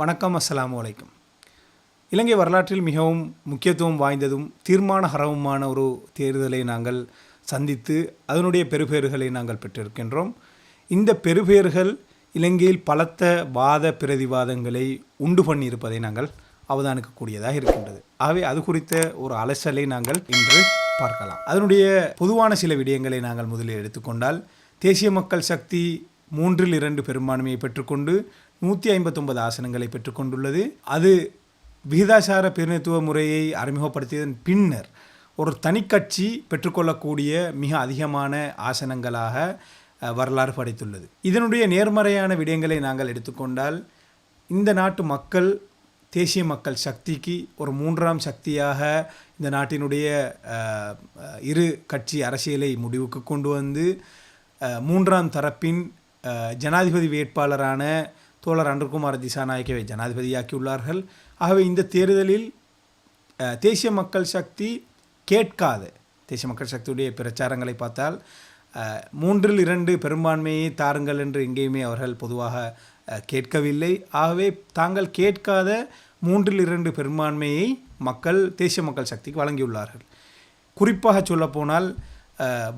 வணக்கம் அஸ்லாம் அலைக்கும். இலங்கை வரலாற்றில் மிகவும் முக்கியத்துவம் வாய்ந்ததும் தீர்மானகரவுமான ஒரு தேர்தலை நாங்கள் சந்தித்து அதனுடைய பெறுபேறுகளை நாங்கள் பெற்றிருக்கின்றோம். இந்த பெறுபேறுகள் இலங்கையில் பலத்த வாத பிரதிவாதங்களை உண்டு பண்ணியிருப்பதை நாங்கள் அவதானிக்கக்கூடியதாக இருக்கின்றது. ஆகவே அது குறித்த ஒரு அலசலை நாங்கள் இன்று பார்க்கலாம். அதனுடைய பொதுவான சில விடயங்களை நாங்கள் முதலில் எடுத்துக்கொண்டால் தேசிய மக்கள் சக்தி மூன்றில் இரண்டு பெரும்பான்மையை பெற்றுக்கொண்டு நூற்றி ஐம்பத்தொன்பது ஆசனங்களை பெற்றுக்கொண்டுள்ளது. அது விகிதாசார பிரதிநிதித்துவ முறையை அறிமுகப்படுத்தியதன் பின்னர் ஒரு தனிக்கட்சி பெற்றுக்கொள்ளக்கூடிய மிக அதிகமான ஆசனங்களாக வரலாறு படைத்துள்ளது. இதனுடைய நேர்மறையான விடயங்களை நாங்கள் எடுத்துக்கொண்டால் இந்த நாட்டு மக்கள் தேசிய மக்கள் சக்திக்கு ஒரு மூன்றாம் சக்தியாக இந்த நாட்டினுடைய இரு கட்சி அரசியலை முடிவுக்கு கொண்டு வந்து மூன்றாம் தரப்பின் ஜனாதிபதி வேட்பாளரான தோழர் அன்றகுமார் திசாநாயக்கவை ஜனாதிபதியாக்கியுள்ளார்கள். ஆகவே இந்த தேர்தலில் தேசிய மக்கள் சக்தி கேட்காத. தேசிய மக்கள் சக்தியுடைய பிரச்சாரங்களை பார்த்தால் மூன்றில் இரண்டு பெரும்பான்மையை தாருங்கள் என்று எங்கேயுமே அவர்கள் பொதுவாக கேட்கவில்லை. ஆகவே தாங்கள் கேட்காத மூன்றில் இரண்டு பெரும்பான்மையை மக்கள் தேசிய மக்கள் சக்திக்கு வழங்கியுள்ளார்கள். குறிப்பாக சொல்லப்போனால்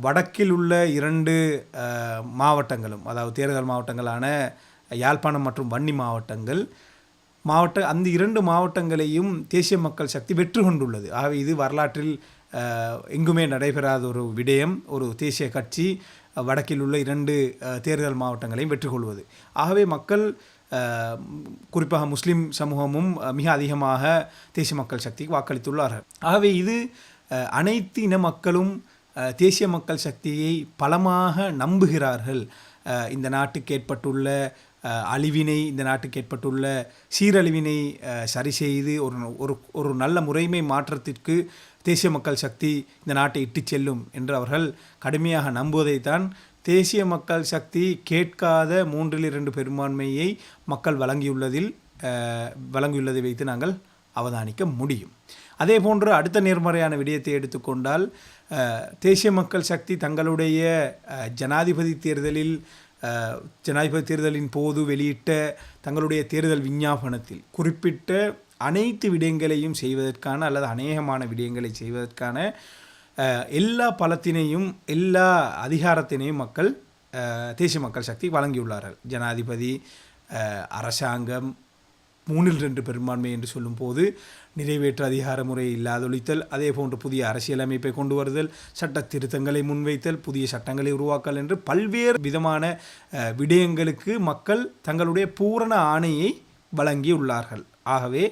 வடக்கில் உள்ள இரண்டு மாவட்டங்களும் அதாவது தேர்தல் மாவட்டங்களான யாழ்ப்பாணம் மற்றும் வன்னி மாவட்டங்கள். மாவட்ட அந்த இரண்டு மாவட்டங்களையும் தேசிய மக்கள் சக்தி வெற்றி கொண்டுள்ளது. ஆகவே இது வரலாற்றில் எங்குமே நடைபெறாத ஒரு விடயம் ஒரு தேசிய கட்சி வடக்கில் உள்ள இரண்டு தேர்தல் மாவட்டங்களையும் வெற்றி கொள்வது. ஆகவே மக்கள் குறிப்பாக முஸ்லீம் சமூகமும் மிக அதிகமாக தேசிய மக்கள் சக்திக்கு வாக்களித்துள்ளார்கள். ஆகவே இது அனைத்து இன மக்களும் தேசிய மக்கள் சக்தியை பலமாக நம்புகிறார்கள். இந்த நாட்டுக்கு ஏற்பட்டுள்ள அழிவினை இந்த நாட்டுக்கு ஏற்பட்டுள்ள சீரழிவினை சரி செய்து ஒரு ஒரு ஒரு நல்ல முறைமை மாற்றத்திற்கு தேசிய மக்கள் சக்தி இந்த நாட்டை இட்டுச் செல்லும் என்று அவர்கள் கடுமையாக நம்புவதைத்தான் தேசிய மக்கள் சக்தி கேட்காத மூன்றில் இரண்டு பெரும்பான்மையை மக்கள் வழங்கியுள்ளதில் வழங்கியுள்ளதை வைத்து நாங்கள் அவதானிக்க முடியும். அதே போன்று அடுத்த நேர்மறையான விடயத்தை எடுத்துக்கொண்டால் தேசிய மக்கள் சக்தி தங்களுடைய ஜனாதிபதி தேர்தலில் ஜனாதிபதி தேர்தலின் போது வெளியிட்ட தங்களுடைய தேர்தல் விஞ்ஞாபனத்தில் குறிப்பிட்ட அனைத்து விடயங்களையும் செய்வதற்கான அல்லது அநேகமான விடயங்களை செய்வதற்கான எல்லா பலத்தினையும் எல்லா அதிகாரத்தினையும் மக்கள் தேசிய மக்கள் சக்தி வழங்கியுள்ளார்கள். ஜனாதிபதி அரசாங்கம் மூணில் ரெண்டு பெரும்பான்மை என்று சொல்லும்போது நிறைவேற்று அதிகார முறை இல்லாதொழித்தல் அதே போன்று புதிய அரசியலமைப்பை கொண்டு வருதல் சட்ட திருத்தங்களை முன்வைத்தல் புதிய சட்டங்களை உருவாக்கல் என்று பல்வேறு விதமான விடயங்களுக்கு மக்கள் தங்களுடைய பூரண ஆணையை வழங்கியுள்ளார்கள். ஆகவே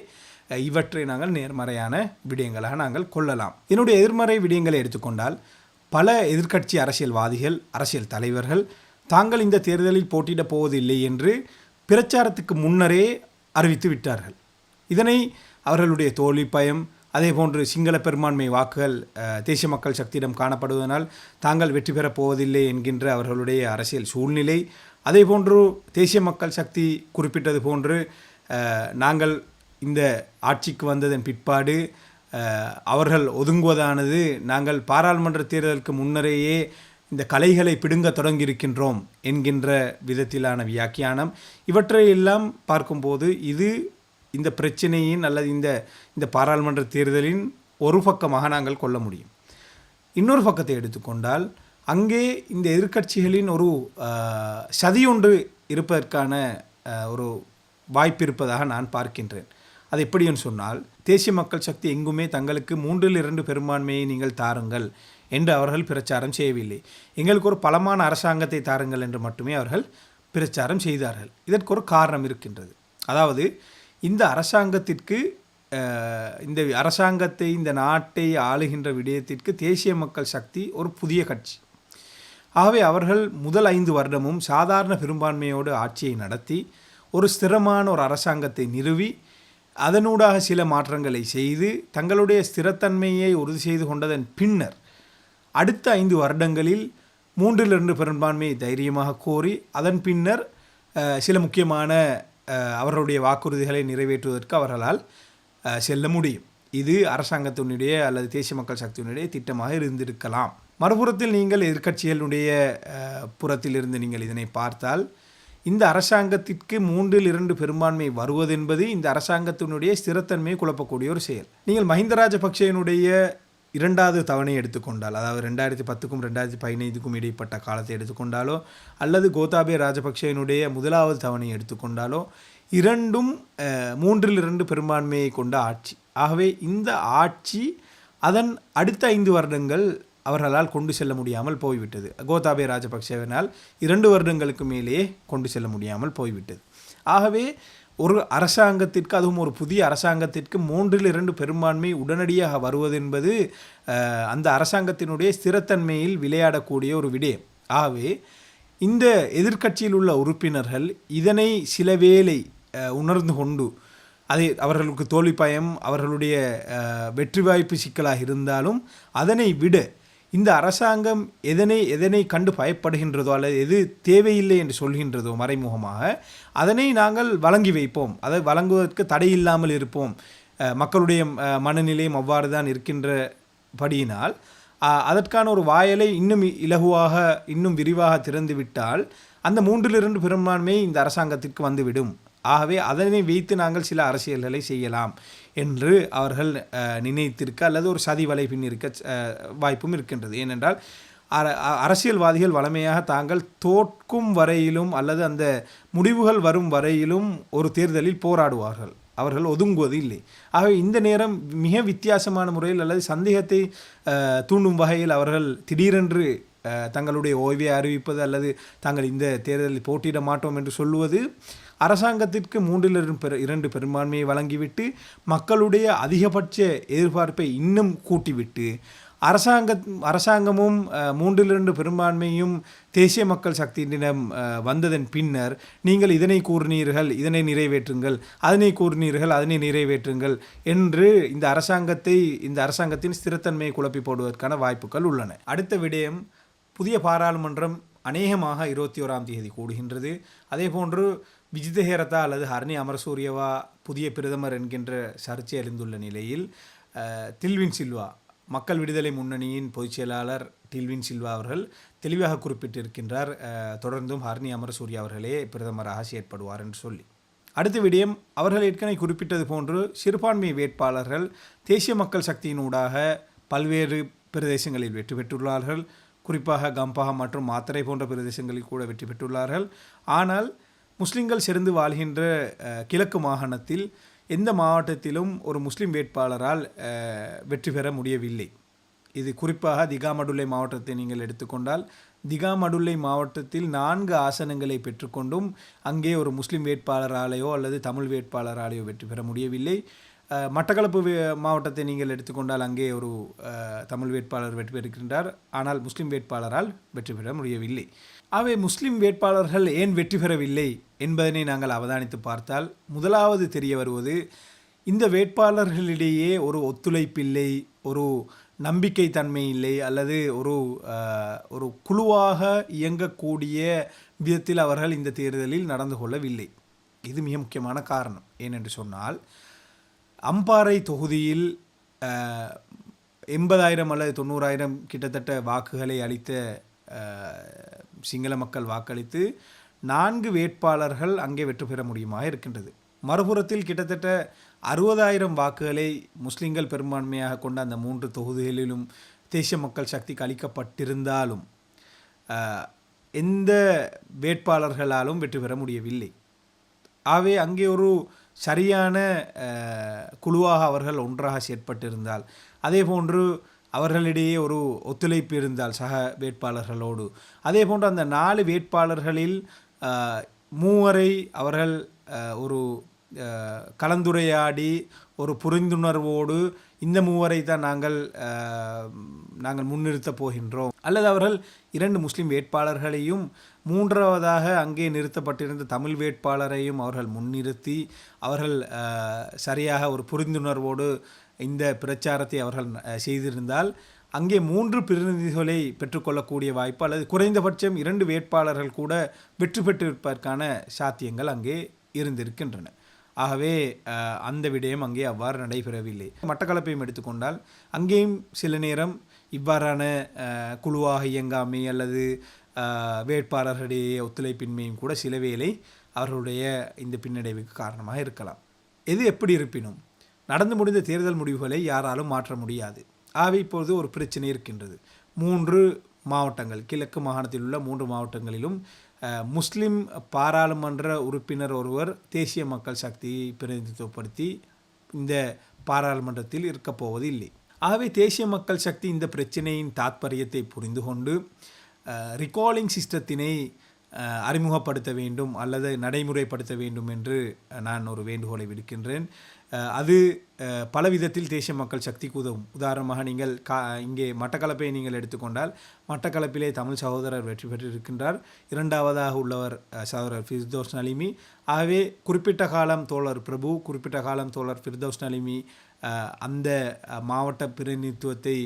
இவற்றை நாங்கள் நேர்மறையான விடயங்களாக நாங்கள் கொள்ளலாம். என்னுடைய எதிர்மறை விடயங்களை எடுத்துக்கொண்டால் பல எதிர்க்கட்சி அரசியல்வாதிகள் அரசியல் தலைவர்கள் தாங்கள் இந்த தேர்தலில் போட்டியிடப் போவதில்லை என்று பிரச்சாரத்துக்கு முன்னரே அறிவித்து விட்டார்கள். இதனை அவர்களுடைய தோல்வி பயம் அதே போன்று சிங்கள பெரும்பான்மை வாக்குகள் தேசிய மக்கள் சக்தியிடம் காணப்படுவதனால் தாங்கள் வெற்றி பெறப் போவதில்லை என்கின்ற அவர்களுடைய அரசியல் சூழ்நிலை. அதே போன்று தேசிய மக்கள் சக்தி குறிப்பிட்டது போன்று நாங்கள் இந்த ஆட்சிக்கு வந்ததன் பிற்பாடு அவர்கள் ஒதுங்குவதானது நாங்கள் பாராளுமன்ற தேர்தலுக்கு முன்னரேயே இந்த கலைகளை பிடுங்க தொடங்கியிருக்கின்றோம் என்கின்ற விதத்திலான வியாக்கியானம். இவற்றையெல்லாம் பார்க்கும்போது இது இந்த பிரச்சனையின் அல்லது இந்த இந்த பாராளுமன்ற தேர்தலின் ஒரு பக்கமாக நாங்கள் கொள்ள முடியும். இன்னொரு பக்கத்தை எடுத்துக்கொண்டால் அங்கே இந்த எதிர்க்கட்சிகளின் ஒரு சதியொன்று இருப்பதற்கான ஒரு வாய்ப்பு இருப்பதாக நான் பார்க்கின்றேன். அது எப்படின்னு சொன்னால் தேசிய மக்கள் சக்தி எங்குமே தங்களுக்கு மூன்றில் இரண்டு பெரும்பான்மையை நீங்கள் தாருங்கள். என்று அவர்கள் பிரச்சாரம் செய்யவில்லை. எங்களுக்கு ஒரு பலமான அரசாங்கத்தை தாருங்கள் என்று மட்டுமே அவர்கள் பிரச்சாரம் செய்தார்கள். இதற்கு ஒரு காரணம் இருக்கின்றது. அதாவது இந்த அரசாங்கத்திற்கு இந்த அரசாங்கத்தை இந்த நாட்டை ஆளுகின்ற விடயத்திற்கு தேசிய மக்கள் சக்தி ஒரு புதிய கட்சி. ஆகவே அவர்கள் முதல் ஐந்து வருடமும் சாதாரண பெரும்பான்மையோடு ஆட்சியை நடத்தி ஒரு ஸ்திரமான ஒரு அரசாங்கத்தை நிறுவி அதனூடாக சில மாற்றங்களை செய்து தங்களுடைய ஸ்திரத்தன்மையை உறுதி செய்து கொண்டதன் பின்னர் அடுத்த ஐந்து வருடங்களில் மூன்றில் இரண்டு பெரும்பான்மையை தைரியமாக கோரி அதன் பின்னர் சில முக்கியமான அவர்களுடைய வாக்குறுதிகளை நிறைவேற்றுவதற்கு அவர்களால் செல்ல முடியும். இது அரசாங்கத்தினுடைய அல்லது தேசிய மக்கள் சக்தியினுடைய திட்டமாக இருந்திருக்கலாம். மறுபுறத்தில் நீங்கள் எதிர்கட்சிகளுடைய புறத்திலிருந்து நீங்கள் இதனை பார்த்தால் இந்த அரசாங்கத்திற்கு மூன்றில் இரண்டு பெரும்பான்மை வருவதென்பது இந்த அரசாங்கத்தினுடைய ஸ்திரத்தன்மையை குழப்பக்கூடிய ஒரு செயல். நீங்கள் மஹிந்த ராஜபக்சேனுடைய இரண்டாவது தவணை எடுத்துக்கொண்டால் அதாவது ரெண்டாயிரத்தி பத்துக்கும் ரெண்டாயிரத்தி பதினைந்துக்கும் இடைப்பட்ட காலத்தை எடுத்துக்கொண்டாலோ அல்லது கோத்தாபே ராஜபக்சேனுடைய முதலாவது தவணை எடுத்துக்கொண்டாலோ இரண்டும் மூன்றில் இரண்டு பெரும்பான்மையை கொண்ட ஆட்சி. ஆகவே இந்த ஆட்சி அதன் அடுத்த ஐந்து வருடங்கள் அவர்களால் கொண்டு செல்ல முடியாமல் போய்விட்டது. கோத்தாபே ராஜபக்சேவினால் இரண்டு வருடங்களுக்கு மேலேயே கொண்டு செல்ல முடியாமல் போய்விட்டது. ஆகவே ஒரு அரசாங்கத்திற்கு அதுவும் ஒரு புதிய அரசாங்கத்திற்கு மூன்றில் இரண்டு பெரும்பான்மை உடனடியாக வருவதென்பது அந்த அரசாங்கத்தினுடைய ஸ்திரத்தன்மையில் விளையாடக்கூடிய ஒரு விடயம். ஆகவே இந்த எதிர்க்கட்சியில் உள்ள உறுப்பினர்கள் இதனை சில வேளை உணர்ந்து கொண்டு அதை அவர்களுக்கு தோல்வி பயம் அவர்களுடைய வெற்றி வாய்ப்பு சிக்கலாக இருந்தாலும் அதனை விட இந்த அரசாங்கம் எதனை எதனை கண்டு பயப்படுகின்றதோ அல்லது எது தேவையில்லை என்று சொல்கின்றதோ மறைமுகமாக அதனை நாங்கள் வழங்கி வைப்போம். அதை வழங்குவதற்கு தடை இல்லாமல் இருப்போம். மக்களுடைய மனநிலையும் அவ்வாறு தான் இருக்கின்றபடியினால் அதற்கான ஒரு வாயலை இன்னும் இலகுவாக இன்னும் விரிவாக திறந்து விட்டால் அந்த மூன்றிலிருந்து பெரும்பான்மை இந்த அரசாங்கத்திற்கு வந்துவிடும். ஆகவே அதனை வைத்து நாங்கள் சில அரசியல்களை செய்யலாம் என்று அவர்கள் நினைத்திருக்க அல்லது ஒரு சதி வலைப்பின் இருக்க வாய்ப்பும் இருக்கின்றது. ஏனென்றால் அர- அ- அரசியல்வாதிகள் வளமையாக தாங்கள் தோற்கும் வரையிலும் அல்லது அந்த முடிவுகள் வரும் வரையிலும் ஒரு தேர்தலில் போராடுவார்கள். அவர்கள் ஒதுங்குவது இல்லை. ஆகவே இந்த நேரம் மிக வித்தியாசமான முறையில் அல்லது சந்தேகத்தை தூண்டும் வகையில் அவர்கள் திடீரென்று தங்களுடைய ஓய்வை அறிவிப்பது அல்லது தாங்கள் இந்த தேர்தலில் போட்டியிட மாட்டோம் என்று சொல்லுவது அரசாங்கத்திற்கு மூன்றில் பெரு- இரண்டு பெரும்பான்மையை வழங்கிவிட்டு மக்களுடைய அதிகபட்ச எதிர்பார்ப்பை இன்னும் கூட்டிவிட்டு அரசாங்க அரசாங்கமும் அஹ், பெரும்பான்மையும் தேசிய மக்கள் சக்தியினிடம் வந்ததன் பின்னர் நீங்கள் இதனை கூறினீர்கள் இதனை நிறைவேற்றுங்கள் அதனை கூறினீர்கள் அதனை நிறைவேற்றுங்கள் என்று இந்த அரசாங்கத்தை இந்த அரசாங்கத்தின் ஸ்திரத்தன்மையை குழப்பி போடுவதற்கான வாய்ப்புகள் உள்ளன. அடுத்த விடயம் புதிய பாராளுமன்றம் அநேகமாக இருபத்தி ஓராம் தேதி கூடுகின்றது. அதேபோன்று விஜித ஹேரதா அல்லது ஹர்னி அமரசூரியவா புதிய பிரதமர் என்கின்ற சர்ச்சை அறிந்துள்ள நிலையில் தில்வின் சில்வா மக்கள் விடுதலை முன்னணியின் பொதுச் செயலாளர் டில்வின் சில்வா அவர்கள் தெளிவாக குறிப்பிட்டிருக்கின்றார் தொடர்ந்தும் ஹர்னி அமரசூரிய அவர்களே பிரதமராக செயற்படுவார் என்று சொல்லி. அடுத்த விடயம் அவர்கள் ஏற்கனவே குறிப்பிட்டது போன்று சிறுபான்மை வேட்பாளர்கள் தேசிய மக்கள் சக்தியினூடாக பல்வேறு பிரதேசங்களில் வெற்றி பெற்றுள்ளார்கள். குறிப்பாக கம்பஹா மற்றும் மாத்தரை போன்ற பிரதேசங்களில் கூட வெற்றி பெற்றுள்ளார்கள். ஆனால் முஸ்லிம்கள் சிறந்து வாழ்கின்ற கிழக்கு மாகாணத்தில் எந்த மாவட்டத்திலும் ஒரு முஸ்லீம் வேட்பாளரால் வெற்றி பெற முடியவில்லை. இது குறிப்பாக திகாமடுல்லை மாவட்டத்தை நீங்கள் எடுத்துக்கொண்டால் திகாமடுல்லை மாவட்டத்தில் நான்கு ஆசனங்களை பெற்றுக்கொண்டும் அங்கே ஒரு முஸ்லீம் வேட்பாளராலேயோ அல்லது தமிழ் வேட்பாளராலேயோ வெற்றி பெற முடியவில்லை. மட்டக்களப்பு வே- மாவட்டத்தை நீங்கள் எடுத்துக்கொண்டால் அங்கே ஒரு தமிழ் வேட்பாளர் வெற்றி பெறுகின்றார். ஆனால் முஸ்லீம் வேட்பாளரால் வெற்றி பெற முடியவில்லை. அவை முஸ்லிம் வேட்பாளர்கள் ஏன் வெற்றி பெறவில்லை என்பதனை நாங்கள் அவதானித்து பார்த்தால் முதலாவது தெரிய வருவது இந்த வேட்பாளர்களிடையே ஒரு ஒத்துழைப்பில்லை ஒரு நம்பிக்கை தன்மை இல்லை அல்லது ஒரு ஒரு குழுவாக இயங்கக்கூடிய விதத்தில் அவர்கள் இந்த தேர்தலில் நடந்து கொள்ளவில்லை. இது மிக முக்கியமான காரணம். ஏனென்று சொன்னால் அம்பாறை தொகுதியில் எண்பதாயிரம் அல்லது தொண்ணூறாயிரம் கிட்டத்தட்ட வாக்குகளை அளித்த சிங்கள மக்கள் வாக்களித்து நான்கு வேட்பாளர்கள் அங்கே வெற்றி பெற முடியுமாக இருக்கின்றது. மறுபுறத்தில் கிட்டத்தட்ட அறுபதாயிரம் வாக்குகளை முஸ்லிம்கள் பெரும்பான்மையாக கொண்ட அந்த மூன்று தொகுதிகளிலும் தேசிய மக்கள் சக்திக்கு அளிக்கப்பட்டிருந்தாலும் எந்த வேட்பாளர்களாலும் வெற்றி பெற முடியவில்லை. ஆகவே அங்கே ஒரு சரியான குழுவாக அவர்கள் ஒன்றாக செயற்பட்டிருந்தால் அதே போன்று அவர்களிடையே ஒரு ஒத்துழைப்பு இருந்தால் சக வேட்பாளர்களோடு. அதே போன்று அந்த நாலு வேட்பாளர்களில் மூவரை அவர்கள் ஒரு கலந்துரையாடி ஒரு புரிந்துணர்வோடு இந்த மூவரை தான் நாங்கள் நாங்கள் முன்னிறுத்தப் போகின்றோம். அல்லது அவர்கள் இரண்டு முஸ்லீம் வேட்பாளர்களையும் மூன்றாவதாக அங்கே நிறுத்தப்பட்டிருந்த தமிழ் வேட்பாளரையும் அவர்கள் முன்னிறுத்தி அவர்கள் சரியாக ஒரு புரிந்துணர்வோடு இந்த பிரச்சாரத்தை அவர்கள் செய்திருந்தால் அங்கே மூன்று பிரதிநிதிகளை பெற்றுக்கொள்ளக்கூடிய வாய்ப்பு அல்லது குறைந்தபட்சம் இரண்டு வேட்பாளர்கள் கூட வெற்றி பெற்றிருப்பதற்கான சாத்தியங்கள் அங்கே இருந்திருக்கின்றன. ஆகவே அந்த விடயம் அங்கே அவ்வாறு நடைபெறவில்லை. மட்டக்களப்பையும் எடுத்துக்கொண்டால் அங்கேயும் சில நேரம் இவ்வாறான குழுவாக இயங்காமை அல்லது வேட்பாளர்களிடையே ஒத்துழைப்பின்மையும் கூட சில வேளை அவர்களுடைய இந்த பின்னடைவுக்கு காரணமாக இருக்கலாம். எது எப்படி இருப்பினும் நடந்து முடிந்த தேர்தல் முடிவுகளை யாராலும் மாற்ற முடியாது. ஆகவே இப்பொழுது ஒரு பிரச்சனை இருக்கின்றது. மூன்று மாவட்டங்கள் கிழக்கு மாகாணத்தில் உள்ள மூன்று மாவட்டங்களிலும் முஸ்லிம் பாராளுமன்ற உறுப்பினர் ஒருவர் தேசிய மக்கள் சக்தியை பிரதிநிதித்துவப்படுத்தி இந்த பாராளுமன்றத்தில் இருக்கப் போவது இல்லை ஆகவே தேசிய மக்கள் சக்தி இந்த பிரச்சனையின் தாத்பரியத்தை புரிந்து கொண்டு ரிகாலிங் சிஸ்டத்தினை அறிமுகப்படுத்த வேண்டும் அல்லது நடைமுறைப்படுத்த வேண்டும் என்று நான் ஒரு வேண்டுகோளை விடுக்கின்றேன். அது பல விதத்தில் தேசிய மக்கள் சக்திக்கு உதவும் உதாரணமாக நீங்கள் கா இங்கே மட்டக்களப்பை நீங்கள் எடுத்துக்கொண்டால் மட்டக்களப்பிலே தமிழ் சகோதரர் வெற்றி பெற்றிருக்கின்றார். இரண்டாவதாக உள்ளவர் சகோதரர் ஃபிர்தோஸ் நலிமி. ஆகவே குறிப்பிட்ட காலம் தோழர் பிரபு குறிப்பிட்ட காலம் தோழர் ஃபிர்தோஸ் நலிமி அந்த மாவட்ட பிரதிநிதித்துவத்தை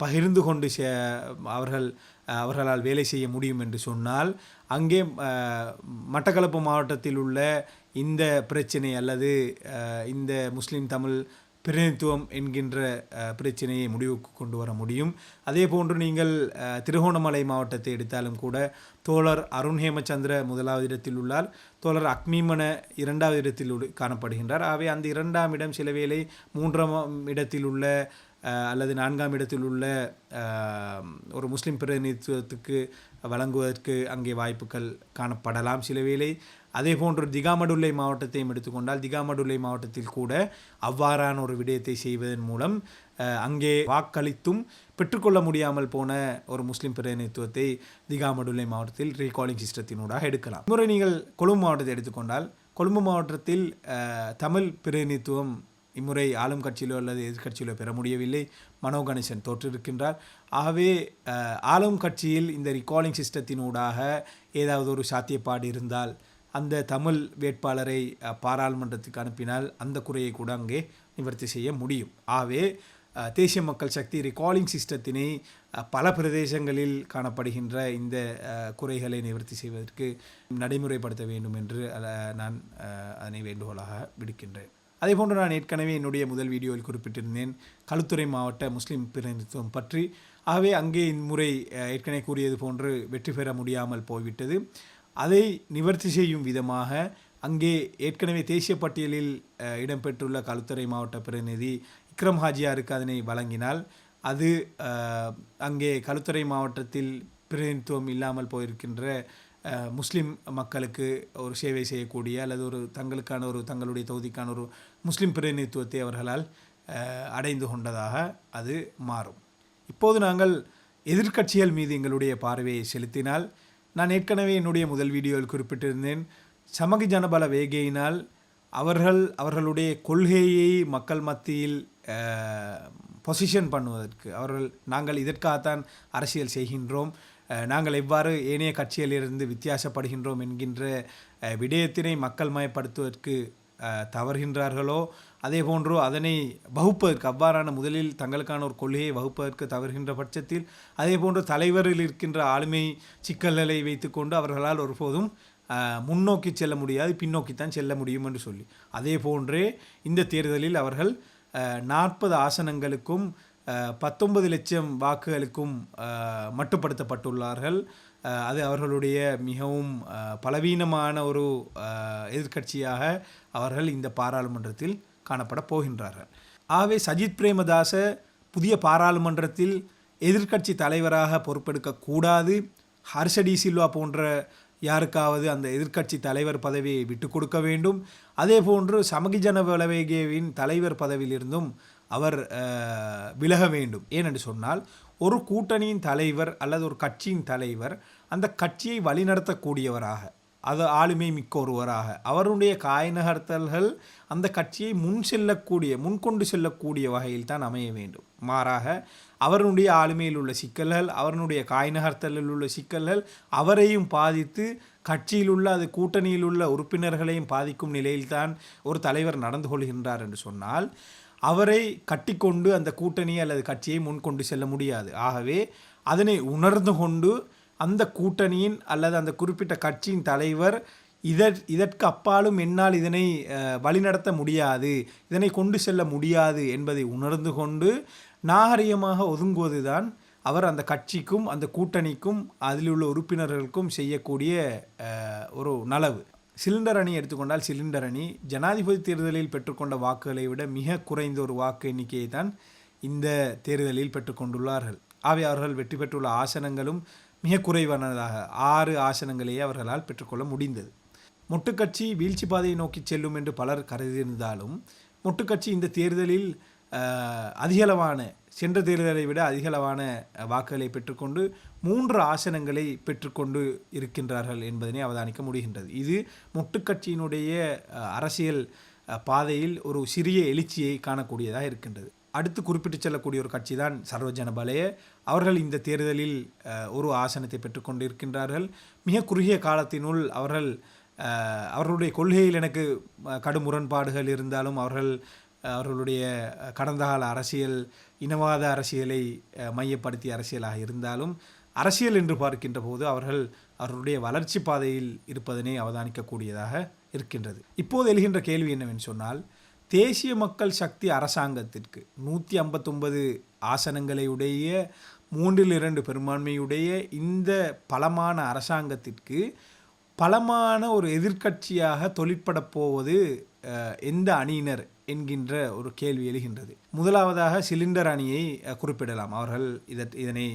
பகிர்ந்து கொண்டு அவர்கள் அவர்களால் வேலை செய்ய முடியும் என்று சொன்னால் அங்கே மட்டக்களப்பு மாவட்டத்தில் உள்ள இந்த பிரச்சனை அல்லது இந்த முஸ்லீம் தமிழ் பிரதிநிதித்துவம் என்கின்ற பிரச்சனையை முடிவுக்கு கொண்டு வர முடியும். அதே போன்று நீங்கள் திருகோணமலை மாவட்டத்தை எடுத்தாலும் கூட தோழர் அருண் ஹேமச்சந்திர முதலாவது இடத்தில் உள்ளார். தோழர் அக்மீமன இரண்டாவது இடத்தில் உள்ள- காணப்படுகின்றார். ஆகவே அந்த இரண்டாம் இடம் சில வேளை மூன்றாம் இடத்தில் உள்ள அல்லது நான்காம் இடத்தில் உள்ள ஒரு முஸ்லீம் பிரதிநிதித்துவத்துக்கு வழங்குவதற்கு அங்கே வாய்ப்புகள் காணப்படலாம். சில வேளை அதே போன்று திகாமடுல்லை மாவட்டத்தையும் எடுத்துக்கொண்டால் திகாமடுல்லை மாவட்டத்தில் கூட அவ்வாறான ஒரு விடயத்தை செய்வதன் மூலம் அங்கே வாக்களித்தும் பெற்றுக்கொள்ள முடியாமல் போன ஒரு முஸ்லீம் பிரதிநிதித்துவத்தை திகாமடுல்லை மாவட்டத்தில் ரீகாலிங் சிஸ்டத்தினூடாக எடுக்கலாம். முறை நீங்கள் கொழும்பு மாவட்டத்தை எடுத்துக்கொண்டால் கொழும்பு மாவட்டத்தில் தமிழ் பிரதிநிதித்துவம் இம்முறை ஆளும் கட்சியிலோ அல்லது எதிர்க்கட்சியிலோ பெற முடியவில்லை. மனோ கணேசன் தோற்றிருக்கின்றார். ஆகவே ஆளும் கட்சியில் இந்த ரிகாலிங் சிஸ்டத்தினூடாக ஏதாவது ஒரு சாத்தியப்பாடு இருந்தால் அந்த தமிழ் வேட்பாளரை பாராளுமன்றத்துக்கு அனுப்பினால் அந்த குறையை கூட அங்கே நிவர்த்தி செய்ய முடியும். ஆகவே தேசிய மக்கள் சக்தி ரிகாலிங் சிஸ்டத்தினை பல பிரதேசங்களில் காணப்படுகின்ற இந்த குறைகளை நிவர்த்தி செய்வதற்கு நடைமுறைப்படுத்த வேண்டும் என்று நான் அதனை வேண்டுகோளாக விடுக்கின்றேன். அதே போன்று நான் ஏற்கனவே என்னுடைய முதல் வீடியோவில் குறிப்பிட்டிருந்தேன் களுத்துறை மாவட்ட முஸ்லீம் பிரதிநிதித்துவம் பற்றி. ஆகவே அங்கே இம்முறை ஏற்கனவே கூறியது போன்று வெற்றி பெற முடியாமல் போய்விட்டது. அதை நிவர்த்தி செய்யும் விதமாக அங்கே ஏற்கனவே தேசிய பட்டியலில் இடம்பெற்றுள்ள களுத்துறை மாவட்ட பிரதிநிதி இக்ரம் ஹாஜியாருக்கு அதனை வழங்கினால் அது அங்கே களுத்துறை மாவட்டத்தில் பிரதிநிதித்துவம் இல்லாமல் போயிருக்கின்ற முஸ்லீம் முஸ்லிம் மக்களுக்கு ஒரு சேவை செய்யக்கூடிய அல்லது ஒரு தங்களுக்கான ஒரு தங்களுடைய தொகுதிக்கான ஒரு முஸ்லிம் பிரதிநிதித்துவத்தை அவர்களால் அடைந்து கொண்டதாக அது மாறும். இப்போது நாங்கள் எதிர்க்கட்சிகள் மீது எங்களுடைய பார்வையை செலுத்தினால் நான் ஏற்கனவே என்னுடைய முதல் வீடியோவில் குறிப்பிட்டிருந்தேன் சமகி ஜனபல வேகையினால் அவர்கள் அவர்களுடைய கொள்கையை மக்கள் மத்தியில் பொசிஷன் பண்ணுவதற்கு அவர்கள் நாங்கள் இதற்காகத்தான் அரசியல் செய்கின்றோம். நாங்கள் எவ்வாறு ஏனைய கட்சியிலிருந்து வித்தியாசப்படுகின்றோம் என்கின்ற விடயத்தினை மக்கள் மயப்படுத்துவதற்கு தவறுகின்றார்களோ அதே போன்று அதனை வகுப்பதற்கு அவ்வாறான முதலில் தங்களுக்கான ஒரு கொள்கையை வகுப்பதற்கு தவறுகின்ற பட்சத்தில் அதே போன்று தலைவரில் இருக்கின்ற ஆளுமை சிக்கல்களை வைத்துக்கொண்டு அவர்களால் ஒருபோதும் முன்னோக்கி செல்ல முடியாது பின்னோக்கித்தான் செல்ல முடியும் என்று சொல்லி. அதே போன்றே இந்த தேர்தலில் அவர்கள் நாற்பது ஆசனங்களுக்கும் பத்தொன்பது லட்சம் வாக்குகளுக்கும் மட்டுப்படுத்தப்பட்டுள்ளார்கள். அது அவர்களுடைய மிகவும் பலவீனமான ஒரு எதிர்கட்சியாக எதிர்க்கட்சியாக அவர்கள் இந்த பாராளுமன்றத்தில் காணப்பட போகின்றார்கள். ஆகவே சஜித் பிரேமதாச புதிய பாராளுமன்றத்தில் எதிர்க்கட்சி தலைவராக பொறுப்பெடுக்கக்கூடாது ஹர்ஷடி சில்வா போன்ற யாருக்காவது அந்த எதிர்க்கட்சி தலைவர் பதவியை விட்டு கொடுக்க வேண்டும். அதே போன்று சமகிஜன வலவேகேவின் தலைவர் பதவியிலிருந்தும் அவர் விலக வேண்டும். ஏனென்று சொன்னால் ஒரு கூட்டணியின் தலைவர் அல்லது ஒரு கட்சியின் தலைவர் அந்த கட்சியை வழிநடத்தக்கூடியவராக அது ஆளுமை மிக்க ஒருவராக. அவருடைய காய் நகர்த்தல்கள் அந்த கட்சியை முன் செல்லக்கூடிய முன்கொண்டு செல்லக்கூடிய வகையில் தான் அமைய வேண்டும். மாறாக அவருடைய ஆளுமையில் உள்ள சிக்கல்கள் அவருடைய காய் நகர்த்தலில் உள்ள சிக்கல்கள் அவரையும் பாதித்து கட்சியில் உள்ள அது கூட்டணியில் உள்ள உறுப்பினர்களையும் பாதிக்கும் நிலையில்தான் ஒரு தலைவர் நடந்து கொள்கின்றார் என்று சொன்னால் அவரை கட்டிக்கொண்டு அந்த கூட்டணி அல்லது கட்சியை முன்கொண்டு செல்ல முடியாது. ஆகவே அதனை உணர்ந்து கொண்டு அந்த கூட்டணியின் அல்லது அந்த குறிப்பிட்ட கட்சியின் தலைவர் இதற் இதற்கு அப்பாலும் என்னால் இதனை வழிநடத்த முடியாது இதனை கொண்டு செல்ல முடியாது என்பதை உணர்ந்து கொண்டு நாகரிகமாக ஒதுங்குவதுதான் அவர் அந்த கட்சிக்கும் அந்த கூட்டணிக்கும் அதில் உள்ள உறுப்பினர்களுக்கும் செய்யக்கூடிய ஒரு நலவு. சிலிண்டர் அணி எடுத்துக்கொண்டால் சிலிண்டர் அணி. ஜனாதிபதி தேர்தலில் பெற்றுக்கொண்ட வாக்குகளை விட மிக குறைந்த ஒரு வாக்கு எண்ணிக்கையை தான் இந்த தேர்தலில் பெற்றுக்கொண்டுள்ளார்கள். ஆகவே அவர்கள் வெற்றி பெற்றுள்ள ஆசனங்களும் மிக குறைவானதாக ஆறு ஆசனங்களையே அவர்களால் பெற்றுக்கொள்ள முடிந்தது. மொட்டுக்கட்சி வீழ்ச்சி பாதையை நோக்கி செல்லும் என்று பலர் கருதியிருந்தாலும் மொட்டுக்கட்சி இந்த தேர்தலில் அதிகளவான சென்ற தேர்தலை விட அதிகளவான வாக்குகளை பெற்றுக்கொண்டு மூன்று ஆசனங்களை பெற்றுக்கொண்டு இருக்கின்றார்கள் என்பதனை அவதானிக்க முடிகின்றது. இது மொட்டுக்கட்சியினுடைய அரசியல் பாதையில் ஒரு சிறிய எழுச்சியை காணக்கூடியதாக இருக்கின்றது. அடுத்து குறிப்பிட்டு செல்லக்கூடிய ஒரு கட்சி தான் சர்வஜன பலய அவர்கள் இந்த தேர்தலில் ஒரு ஆசனத்தை பெற்றுக்கொண்டிருக்கின்றார்கள் மிக குறுகிய காலத்தினுள் அவர்கள் அவர்களுடைய கொள்கையில் எனக்கு கடும் முரண்பாடுகள் இருந்தாலும் அவர்கள் அவர்களுடைய கடந்த கால அரசியல் இனவாத அரசியலை மையப்படுத்திய அரசியலாக இருந்தாலும் அரசியல் என்று பார்க்கின்ற போது அவர்கள் அவர்களுடைய வளர்ச்சி பாதையில் இருப்பதனை அவதானிக்கக்கூடியதாக இருக்கின்றது. இப்போது எழுகின்ற கேள்வி என்னவென்று சொன்னால் தேசிய மக்கள் சக்தி அரசாங்கத்திற்கு நூற்றி ஐம்பத்தொன்பது ஆசனங்களையுடைய மூன்றில் இரண்டு பெரும்பான்மையுடைய இந்த பலமான அரசாங்கத்திற்கு பலமான ஒரு எதிர்க்கட்சியாக தொழிற்பட போவது எந்த அணியினர் என்கின்ற ஒரு கேள்வி எழுகின்றது. முதலாவதாக சிலிண்டர் அணியை குறிப்பிடலாம். அவர்கள் இதற் இதனை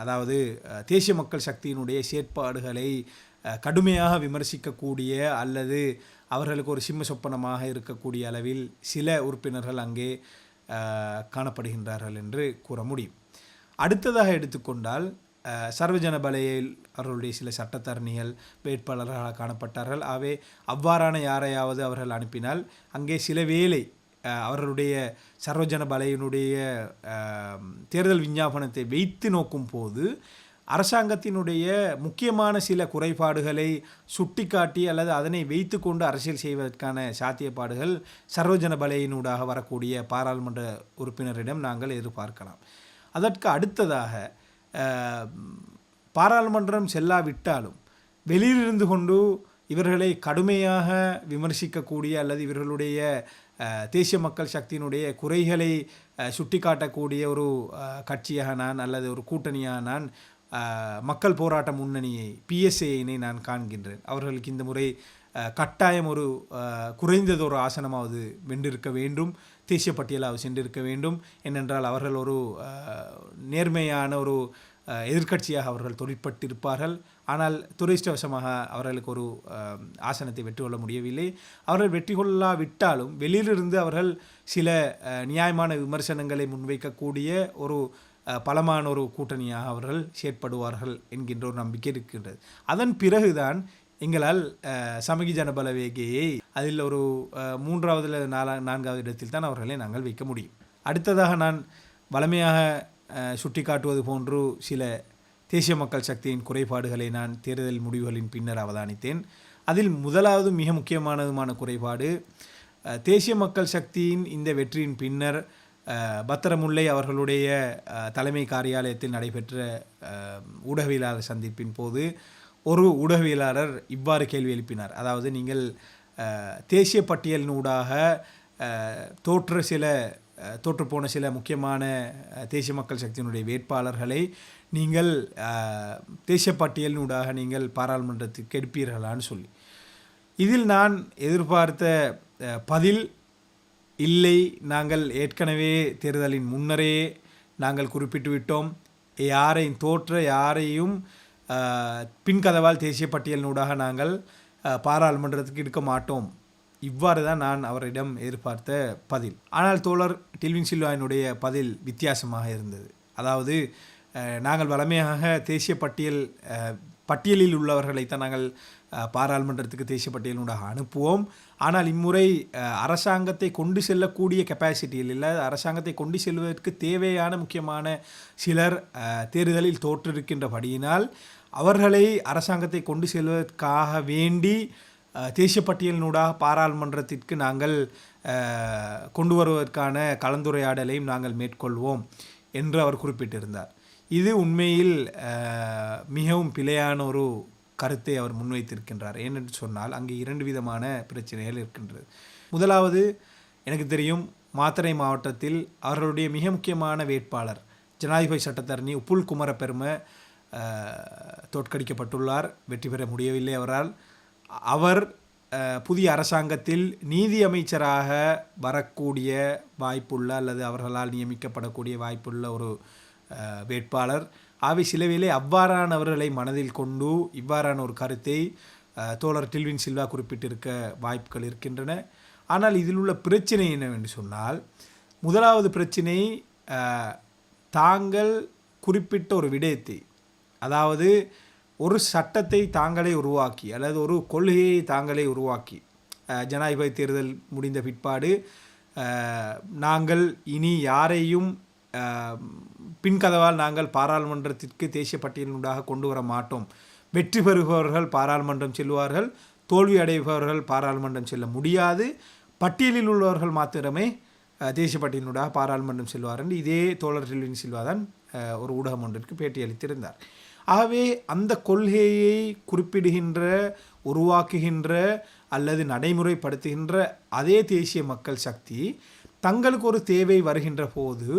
அதாவது தேசிய மக்கள் சக்தியினுடைய செயற்பாடுகளை கடுமையாக விமர்சிக்கக்கூடிய அல்லது அவர்களுக்கு ஒரு சிம்ம சொப்பனமாக இருக்கக்கூடிய அளவில் சில உறுப்பினர்கள் அங்கே காணப்படுகின்றார்கள் என்று கூற முடியும். அடுத்ததாக எடுத்துக்கொண்டால் சர்வஜன பலையில் அவர்களுடைய சில சட்டத்தரணிகள் வேட்பாளர்களாக காணப்பட்டார்கள். ஆகவே அவ்வாறான யாரையாவது அவர்கள் அனுப்பினால் அங்கே சில வேளை அவர்களுடைய சர்வஜன பலையினுடைய தேர்தல் விஞ்ஞாபனத்தை வைத்து நோக்கும் போது அரசாங்கத்தினுடைய முக்கியமான சில குறைபாடுகளை சுட்டிக்காட்டி அல்லது அதனை வைத்துக்கொண்டு அரசியல் செய்வதற்கான சாத்தியப்பாடுகள் சர்வஜன பலையினூடாக வரக்கூடிய பாராளுமன்ற உறுப்பினரிடம் நாங்கள் எதிர்பார்க்கலாம். அதற்கு அடுத்ததாக பாராளுமன்றம் செல்லாவிட்டாலும் வெளியிலிருந்து கொண்டு இவர்களை கடுமையாக விமர்சிக்கக்கூடிய அல்லது இவர்களுடைய தேசிய மக்கள் சக்தியினுடைய குறைகளை சுட்டிக்காட்டக்கூடிய ஒரு கட்சியாக நான் அல்லது ஒரு கூட்டணியாக நான் மக்கள் போராட்ட முன்னணியை பிஎஸ்ஏயினை நான் காண்கின்றேன். அவர்களுக்கு இந்த முறை கட்டாயம் ஒரு குறைந்ததொரு குறைந்தது ஒரு ஆசனமாவது வென்றிருக்க வேண்டும். தேசிய பட்டியலாவது சென்றிருக்க வேண்டும். ஏனென்றால் அவர்கள் ஒரு நேர்மையான ஒரு எதிர்கட்சியாக எதிர்க்கட்சியாக அவர்கள் தொழிற்பட்டிருப்பார்கள். ஆனால் துரதிர்ஷ்டவசமாக அவர்களுக்கு ஒரு ஆசனத்தை வெற்றி கொள்ள முடியவில்லை. அவர்கள் வெற்றி கொள்ளாவிட்டாலும் வெளியிலிருந்து அவர்கள் சில நியாயமான விமர்சனங்களை முன்வைக்கக்கூடிய ஒரு பலமான ஒரு கூட்டணியாக அவர்கள் செயற்படுவார்கள் என்கின்ற ஒரு நம்பிக்கை இருக்கின்றது. அதன் பிறகுதான் எங்களால் அஹ், சமகி ஜனபலவேகையை அதில் ஒரு மூன்றாவது நாலா நான்காவது இடத்தில் தான் அவர்களை நாங்கள் வைக்க முடியும். அடுத்ததாக நான் வளமையாக சுட்டி சுட்டிக்காட்டுவது போன்று சில தேசிய மக்கள் சக்தியின் குறைபாடுகளை நான் தேர்தல் முடிவுகளின் பின்னர் அவதானித்தேன். அதில் முதலாவது மிக முக்கியமானதுமான குறைபாடு தேசிய மக்கள் சக்தியின் இந்த வெற்றியின் பின்னர் பத்திரமுல்லை அவர்களுடைய தலைமை காரியாலயத்தில் நடைபெற்ற ஊடகவியலாளர் சந்திப்பின் போது ஒரு ஊடகவியலாளர் இவ்வாறு கேள்வி எழுப்பினார். அதாவது நீங்கள் தேசிய பட்டியலினூடாக தோற்ற சில தோற்றுப்போன சில முக்கியமான தேசிய மக்கள் சக்தியினுடைய வேட்பாளர்களை நீங்கள் தேசிய பட்டியலினூடாக நீங்கள் பாராளுமன்றத்துக்கு எடுப்பீர்களான்னு சொல்லி. இதில் நான் எதிர்பார்த்த பதில் இல்லை நாங்கள் ஏற்கனவே தேர்தலின் முன்னரே நாங்கள் குறிப்பிட்டு விட்டோம் யாரையும் தோற்ற யாரையும் பின்கதவால் தேசிய பட்டியலினூடாக நாங்கள் பாராளுமன்றத்துக்கு எடுக்க மாட்டோம். இவ்வாறு தான் நான் அவரிடம் எதிர்பார்த்த பதில். ஆனால் தோழர் டில்வின் சில்வாயினுடைய பதில் வித்தியாசமாக இருந்தது. அதாவது நாங்கள் வளமையாக தேசிய பட்டியல் பட்டியலில் பட்டியலில் உள்ளவர்களைத்தான் நாங்கள் பாராளுமன்றத்துக்கு தேசிய பட்டியலினூடாக அனுப்புவோம். ஆனால் இம்முறை அரசாங்கத்தை கொண்டு செல்லக்கூடிய கெப்பாசிட்டியில் இல்லை. அரசாங்கத்தை கொண்டு செல்வதற்கு தேவையான முக்கியமான சிலர் தேர்தலில் தோற்றிருக்கின்றபடியினால் அவர்களை அரசாங்கத்தை கொண்டு செல்வதற்காக வேண்டி தேசிய பட்டியலினூடாக பாராளுமன்றத்திற்கு நாங்கள் கொண்டு வருவதற்கான கலந்துரையாடலையும் நாங்கள் மேற்கொள்வோம் என்று அவர் குறிப்பிட்டிருந்தார். இது உண்மையில் மிகவும் பிழையான ஒரு கருத்தை அவர் முன்வைத்திருக்கின்றார். ஏனென்று சொன்னால் அங்கே இரண்டு விதமான பிரச்சனைகள் இருக்கின்றது. முதலாவது எனக்கு தெரியும் மாத்தறை மாவட்டத்தில் அவர்களுடைய மிக முக்கியமான வேட்பாளர் ஜனாதிபதி சட்டத்தரணி உப்புல் குமர பெரும தோற்கடிக்கப்பட்டுள்ளார். வெற்றி பெற முடியவில்லை அவரால். அவர் புதிய அரசாங்கத்தில் நீதி அமைச்சராக வரக்கூடிய வாய்ப்புள்ள அல்லது அவர்களால் நியமிக்கப்படக்கூடிய வாய்ப்புள்ள ஒரு வேட்பாளர். ஆவி சிலவிலே அவ்வாறானவர்களை மனதில் கொண்டு இவ்வாறான ஒரு கருத்தை தோழர் டில்வின் சில்வா குறிப்பிட்டிருக்க வாய்ப்புகள் இருக்கின்றன. ஆனால் இதில் உள்ள பிரச்சனை என்னவென்று சொன்னால் முதலாவது பிரச்சனை தாங்கள் குறிப்பிட்ட ஒரு விடயத்தை அதாவது ஒரு சட்டத்தை தாங்களே உருவாக்கி அல்லது ஒரு கொள்கையை தாங்களே உருவாக்கி ஜனாதிபதி தேர்தல் முடிந்த பிற்பாடு நாங்கள் இனி யாரையும் பின்கதவால் நாங்கள் பாராளுமன்றத்திற்கு தேசிய பட்டியலினூடாக கொண்டு வர மாட்டோம். வெற்றி பெறுபவர்கள் பாராளுமன்றம் செல்வார்கள். தோல்வி அடைபவர்கள் பாராளுமன்றம் செல்ல முடியாது. பட்டியலில் உள்ளவர்கள் மாத்திரமே தேசிய பட்டியலினூடாக பாராளுமன்றம் செல்வார் என்று இதே தோழர் செல்வின் சில்வா தான் ஒரு ஊடகம் ஒன்றிற்கு பேட்டியளித்திருந்தார் ஆகவே அந்த கொள்கையை குறிப்பிடுகின்ற உருவாக்குகின்ற அல்லது நடைமுறைப்படுத்துகின்ற அதே தேசிய மக்கள் சக்தி தங்களுக்கு ஒரு தேவை வருகின்ற போது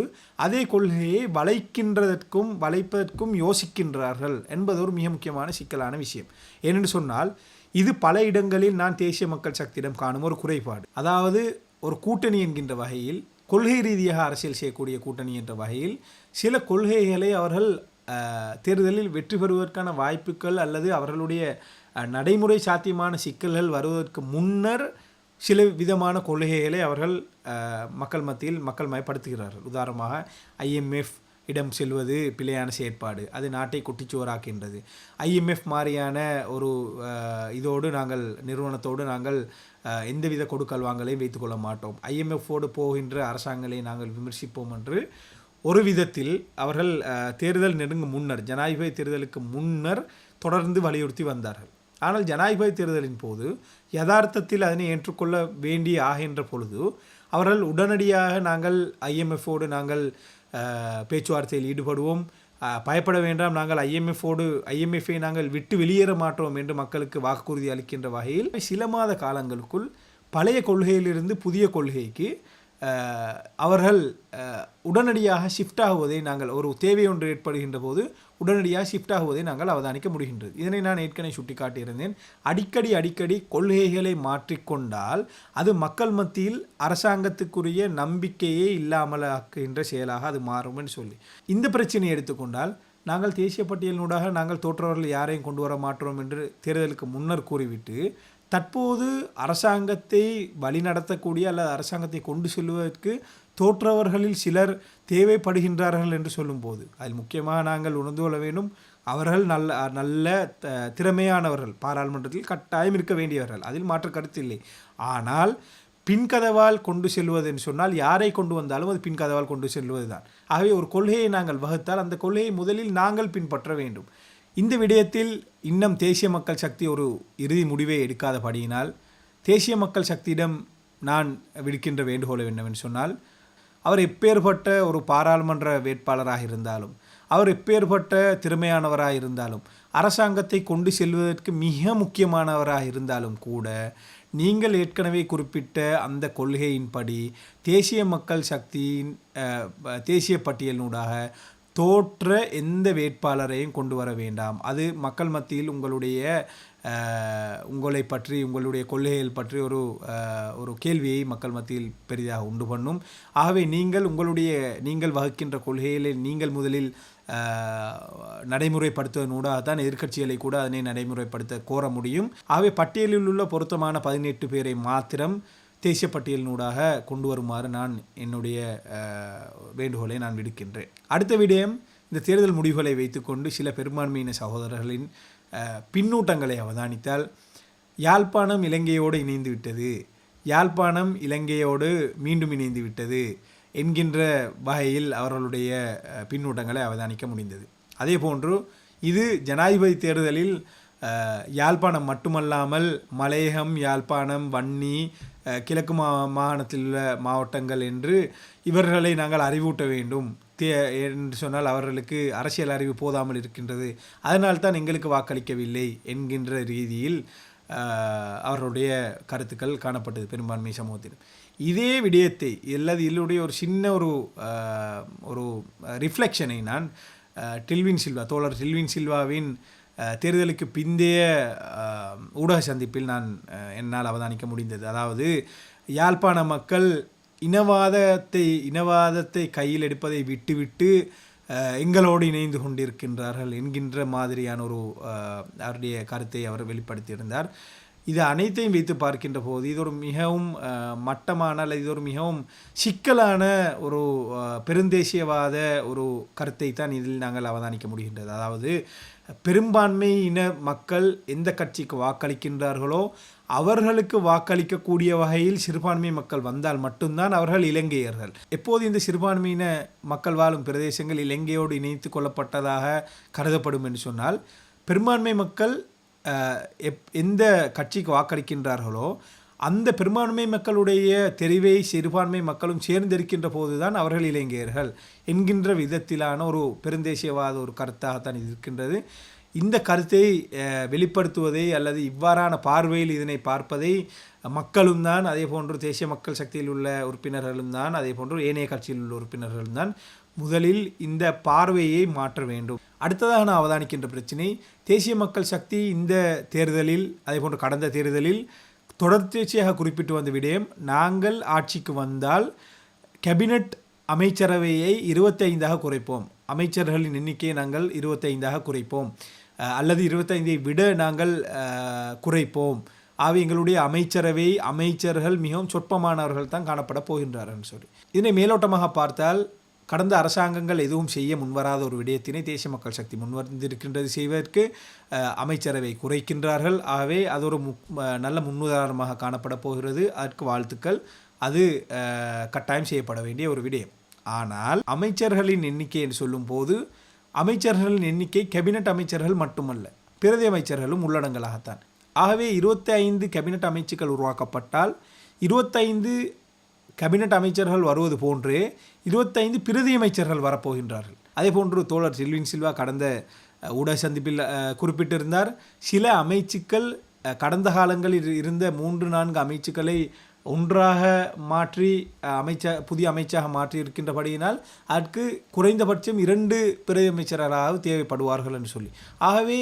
அதே கொள்கையை வளைக்கின்றதற்கும் வளைப்பதற்கும் யோசிக்கின்றார்கள் என்பது ஒரு மிக முக்கியமான சிக்கலான விஷயம். ஏனென்று சொன்னால் இது பல இடங்களில் நான் தேசிய மக்கள் சக்தியிடம் காணும் ஒரு குறைபாடு. அதாவது ஒரு கூட்டணி என்கின்ற வகையில் கொள்கை ரீதியாக அரசியல் செய்யக்கூடிய கூட்டணி என்ற வகையில் சில கொள்கைகளை அவர்கள் தேர்தலில் வெற்றி பெறுவதற்கான வாய்ப்புகள் அல்லது அவர்களுடைய நடைமுறை சாத்தியமான சிக்கல்கள் வருவதற்கு முன்னர் சில விதமான கொள்கைகளை அவர்கள் மக்கள் மத்தியில் மக்கள் மயப்படுத்துகிறார்கள். உதாரணமாக ஐஎம்எஃப் இடம் செல்வது பிழையான செயற்பாடு. அது நாட்டை குட்டிச்சுவராக்கின்றது ஐஎம்எஃப் மாதிரியான ஒரு இதோடு நாங்கள் நிறுவனத்தோடு நாங்கள் எந்தவித கொடுக்கல் வாங்கலையும் வைத்துக்கொள்ள மாட்டோம். ஐஎம்எஃப்போடு போகின்ற அரசாங்கங்களை நாங்கள் விமர்சிப்போம் என்று ஒரு விதத்தில் அவர்கள் தேர்தல் நெருங்கும் முன்னர் ஜனாதிபதி தேர்தலுக்கு முன்னர் தொடர்ந்து வலியுறுத்தி வந்தார்கள். ஆனால் ஜனாதிபதி தேர்தலின் போது யதார்த்தத்தில் அதனை ஏற்றுக்கொள்ள வேண்டிய ஆகின்ற பொழுது அவர்கள் உடனடியாக நாங்கள் ஐஎம்எஃப்போடு நாங்கள் பேச்சுவார்த்தையில் ஈடுபடுவோம். பயப்பட வேண்டாம். நாங்கள் ஐஎம்எஃப்போடு ஐஎம்எஃப்பை நாங்கள் விட்டு வெளியேற மாட்டோம் என்று மக்களுக்கு வாக்குறுதி அளிக்கின்ற வகையில் சில மாத காலங்களுக்குள் பழைய கொள்கையிலிருந்து புதிய கொள்கைக்கு அவர்கள் உடனடியாக ஷிஃப்ட் ஆகுவதை நாங்கள் ஒரு தேவை ஒன்று ஏற்படுகின்ற போது உடனடியாக ஷிஃப்ட் ஆகுவதை நாங்கள் அவதானிக்க முடிகின்றது. இதனை நான் ஏற்கனவே சுட்டி காட்டியிருந்தேன் அடிக்கடி அடிக்கடி கொள்கைகளை மாற்றிக்கொண்டால் அது மக்கள் மத்தியில் அரசாங்கத்துக்குரிய நம்பிக்கையே இல்லாமல் ஆக்குகின்ற செயலாக அது மாறும் என்று சொல்லி. இந்த பிரச்சனையை எடுத்துக்கொண்டால் நாங்கள் தேசிய பட்டியலினூடாக நாங்கள் தோற்றவர்கள் யாரையும் கொண்டு வர மாட்டோம் என்று தேர்தலுக்கு முன்னர் கூறிவிட்டு தற்போது அரசாங்கத்தை வழிநடத்தக்கூடிய அல்லது அரசாங்கத்தை கொண்டு செல்வதற்கு தோற்றவர்களில் சிலர் தேவைப்படுகின்றார்கள் என்று சொல்லும்போது அதில் முக்கியமாக நாங்கள் உணர்ந்து கொள்ள வேண்டும் அவர்கள் நல்ல நல்ல த- திறமையானவர்கள். பாராளுமன்றத்தில் கட்டாயம் இருக்க வேண்டியவர்கள். அதில் மாற்று கருத்து இல்லை. ஆனால் பின்கதவால் கொண்டு செல்வது என்று சொன்னால் யாரை கொண்டு வந்தாலும் அது பின்கதவால் கொண்டு செல்வது தான். ஆகவே ஒரு கொள்கையை நாங்கள் வகுத்தால் அந்த கொள்கையை முதலில் நாங்கள் பின்பற்ற வேண்டும். இந்த விடயத்தில் இன்னும் தேசிய மக்கள் சக்தி ஒரு இறுதி முடிவை எடுக்காதபடியினால் தேசிய மக்கள் சக்தியிடம் நான் விடுக்கின்ற வேண்டுகோளை என்னவென்று சொன்னால் அவர் எப்பேற்பட்ட ஒரு பாராளுமன்ற வேட்பாளராக இருந்தாலும் அவர் எப்பேற்பட்ட திறமையானவராக இருந்தாலும் அரசாங்கத்தை கொண்டு செல்வதற்கு மிக முக்கியமானவராக இருந்தாலும் கூட நீங்கள் ஏற்கனவே குறிப்பிட்ட அந்த கொள்கையின்படி தேசிய மக்கள் சக்தியின் தேசிய பட்டியலினூடாக தோற்ற எந்த வேட்பாளரையும் கொண்டு வர வேண்டாம். அது மக்கள் மத்தியில் உங்களுடைய உங்களை பற்றி உங்களுடைய கொள்கைகள் பற்றி ஒரு ஒரு கேள்வியை மக்கள் மத்தியில் பெரிதாக உண்டு பண்ணும். ஆகவே நீங்கள் உங்களுடைய நீங்கள் வகுக்கின்ற கொள்கைகளை நீங்கள் முதலில் நடைமுறைப்படுத்துவதனூடாக தான் எதிர்கட்சிகளை கூட அதனை நடைமுறைப்படுத்த கோர முடியும். ஆகவே பட்டியலில் உள்ள பொருத்தமான பதினெட்டு பேரை மாத்திரம் தேசிய பட்டியலினூடாக கொண்டு வருமாறு நான் என்னுடைய வேண்டுகோளை நான் விடுக்கின்றேன். அடுத்த விடயம் இந்த தேர்தல் முடிவுகளை வைத்துக்கொண்டு சில பெரும்பான்மையின சகோதரர்களின் பின்னூட்டங்களை அவதானித்தால் யாழ்ப்பாணம் இலங்கையோடு இணைந்து விட்டது யாழ்ப்பாணம் இலங்கையோடு மீண்டும் இணைந்து விட்டது என்கின்ற வகையில் அவர்களுடைய பின்னூட்டங்களை அவதானிக்க முடிந்தது. அதே போன்று இது ஜனாதிபதி தேர்தலில் யாழ்ப்பாணம் மட்டுமல்லாமல் மலையகம் யாழ்ப்பாணம் வன்னி கிழக்கு மா மாகாணத்தில் உள்ள மாவட்டங்கள் என்று இவர்களை நாங்கள் அறிவூட்ட வேண்டும். தே என்று சொன்னால் அவர்களுக்கு அரசியல் அறிவு போதாமல் இருக்கின்றது. அதனால் தான் எங்களுக்கு வாக்களிக்கவில்லை என்கின்ற ரீதியில் அவர்களுடைய கருத்துக்கள் காணப்பட்டது பெரும்பான்மை சமூகத்திலும் இதே விடயத்தை அல்லது இதனுடைய ஒரு சின்ன ஒரு ஒரு ரிஃப்ளெக்ஷனை நான் டில்வின் சில்வா தோழர் டில்வின் சில்வாவின் தேர்தலுக்கு பிந்தைய ஊடக சந்திப்பில் நான் என்னால் அவதானிக்க முடிந்தது. அதாவது யாழ்ப்பாண மக்கள் இனவாதத்தை இனவாதத்தை கையில் எடுப்பதை விட்டுவிட்டு எங்களோடு இணைந்து கொண்டிருக்கின்றார்கள் என்கின்ற மாதிரியான ஒரு அவருடைய கருத்தை அவர் வெளிப்படுத்தியிருந்தார். இது அனைத்தையும் வைத்து பார்க்கின்ற போது இது ஒரு மிகவும் மட்டமான அல்லது இது ஒரு மிகவும் சிக்கலான ஒரு பெருந்தேசியவாத ஒரு கருத்தை தான் இதில் நாங்கள் அவதானிக்க முடிகின்றது. அதாவது பெரும்பான்மை இன மக்கள் எந்த கட்சிக்கு வாக்களிக்கின்றார்களோ அவர்களுக்கு வாக்களிக்கக்கூடிய வகையில் சிறுபான்மை மக்கள் வந்தால் மட்டும்தான் அவர்கள் இலங்கையர்கள். எப்போது இந்த சிறுபான்மையின மக்கள் வாழும் பிரதேசங்கள் இலங்கையோடு இணைத்து கொள்ளப்பட்டதாக கருதப்படும் என்று சொன்னால் பெரும்பான்மை மக்கள் எப் எந்த கட்சிக்கு வாக்களிக்கின்றார்களோ அந்த பெரும்பான்மை மக்களுடைய தெரிவை சிறுபான்மை மக்களும் சேர்ந்திருக்கின்ற போதுதான் அவர்கள் இளைஞர்கள் என்கின்ற விதத்திலான ஒரு பெருந்தேசியவாத ஒரு கருத்தாகத்தான் இது இருக்கின்றது. இந்த கருத்தை வெளிப்படுத்துவதை அல்லது இவ்வாறான பார்வையில் இதனை பார்ப்பதை மக்களும் தான் அதே போன்று தேசிய மக்கள் சக்தியில் உள்ள உறுப்பினர்களும் தான் அதே போன்று ஏனைய கட்சியில் உள்ள உறுப்பினர்களும் தான் முதலில் இந்த பார்வையை மாற்ற வேண்டும். அடுத்ததாக நான் அவதானிக்கின்ற பிரச்சனை தேசிய மக்கள் சக்தி இந்த தேர்தலில் அதே போன்று கடந்த தேர்தலில் தொடர்ச்சியாக குறிப்பிட்டு வந்த விடயம் நாங்கள் ஆட்சிக்கு வந்தால் கேபினட் அமைச்சரவையை இருபத்தைந்தாக குறைப்போம். அமைச்சர்களின் எண்ணிக்கையை நாங்கள் இருபத்தைந்தாக குறைப்போம். அல்லது இருபத்தைந்தை விட நாங்கள் குறைப்போம். ஆக எங்களுடைய அமைச்சரவை அமைச்சர்கள் மிகவும் சொற்பமானவர்கள் தான் காணப்பட போகின்றார்கள் சொல்லி. இதனை மேலோட்டமாக பார்த்தால் கடந்த அரசாங்கங்கள் எதுவும் செய்ய முன்வராத ஒரு விடயத்தினை தேசிய மக்கள் சக்தி முன்வந்திருக்கின்றது செய்வதற்கு அமைச்சரவை குறைக்கின்றார்கள். ஆகவே அது ஒரு நல்ல முன்னுதாரணமாக காணப்பட போகிறது. அதற்கு வாழ்த்துக்கள். அது கட்டாயம் செய்யப்பட வேண்டிய ஒரு விடயம். ஆனால் அமைச்சர்களின் எண்ணிக்கை என்று சொல்லும்போது அமைச்சர்களின் எண்ணிக்கை கேபினட் அமைச்சர்கள் மட்டுமல்ல பிரதி அமைச்சர்களும் உள்ளடங்கலாகத்தான். ஆகவே இருபத்தி ஐந்து கேபினட் அமைச்சுக்கள் உருவாக்கப்பட்டால் இருபத்தைந்து கேபினட் அமைச்சர்கள் வருவது போன்றே இருபத்தைந்து பிரதி அமைச்சர்கள் வரப்போகின்றார்கள். அதே போன்று தோழர் செல்வின் சில்வா கடந்த ஊடக சந்திப்பில் குறிப்பிட்டிருந்தார். சில அமைச்சுக்கள் கடந்த காலங்களில் இருந்த மூன்று நான்கு அமைச்சுக்களை ஒன்றாக மாற்றி அமைச்ச புதிய அமைச்சாக மாற்றி இருக்கின்றபடியினால் அதற்கு குறைந்தபட்சம் இரண்டு பிரதி அமைச்சர்களாக தேவைப்படுவார்கள் என்று சொல்லி. ஆகவே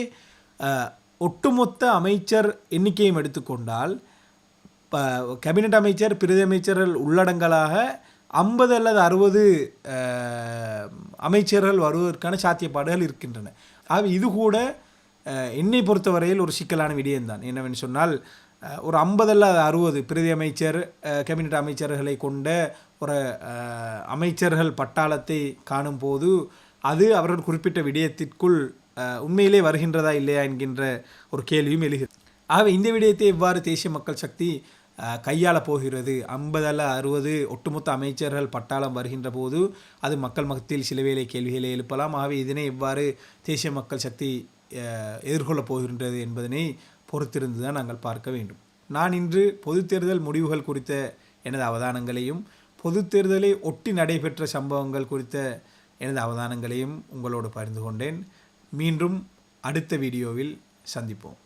ஒட்டுமொத்த அமைச்சர் எண்ணிக்கையும் எடுத்துக்கொண்டால் கேபினட் அமைச்சர் பிரதி அமைச்சர்கள் உள்ளடங்கலாக ஐம்பது அல்லது அறுபது அமைச்சர்கள் வருவதற்கான சாத்தியப்பாடுகள் இருக்கின்றன. ஆக இது கூட என்னை பொறுத்தவரையில் ஒரு சிக்கலான விடயம்தான். என்னவென்று சொன்னால் ஒரு ஐம்பது அல்லது அறுபது பிரதி அமைச்சர் கேபினட் அமைச்சர்களை கொண்ட ஒரு அமைச்சர்கள் பட்டாளத்தை காணும்போது அது அவர்கள் குறிப்பிட்ட விடயத்திற்குள் உண்மையிலே வருகின்றதா இல்லையா என்கின்ற ஒரு கேள்வியும் எழுகிறது. ஆகவே இந்த விடயத்தை எவ்வாறு தேசிய மக்கள் சக்தி கையாள போகிறது. ஐம்பது அல்ல அறுபது ஒட்டுமொத்த அமைச்சர்கள் பட்டாளம் வருகின்ற போது அது மக்கள் மகத்தில் சிலவேளை கேள்விகளை எழுப்பலாம். ஆகவே இதனை எவ்வாறு தேசிய மக்கள் சக்தி எதிர்கொள்ளப் போகின்றது என்பதனை பொறுத்திருந்து தான் நாங்கள் பார்க்க வேண்டும். நான் இன்று பொது தேர்தல் முடிவுகள் குறித்த எனது அவதானங்களையும் பொது தேர்தலை ஒட்டி நடைபெற்ற சம்பவங்கள் குறித்த எனது அவதானங்களையும் உங்களோடு பகிர்ந்து கொண்டேன். மீண்டும் அடுத்த வீடியோவில் சந்திப்போம்.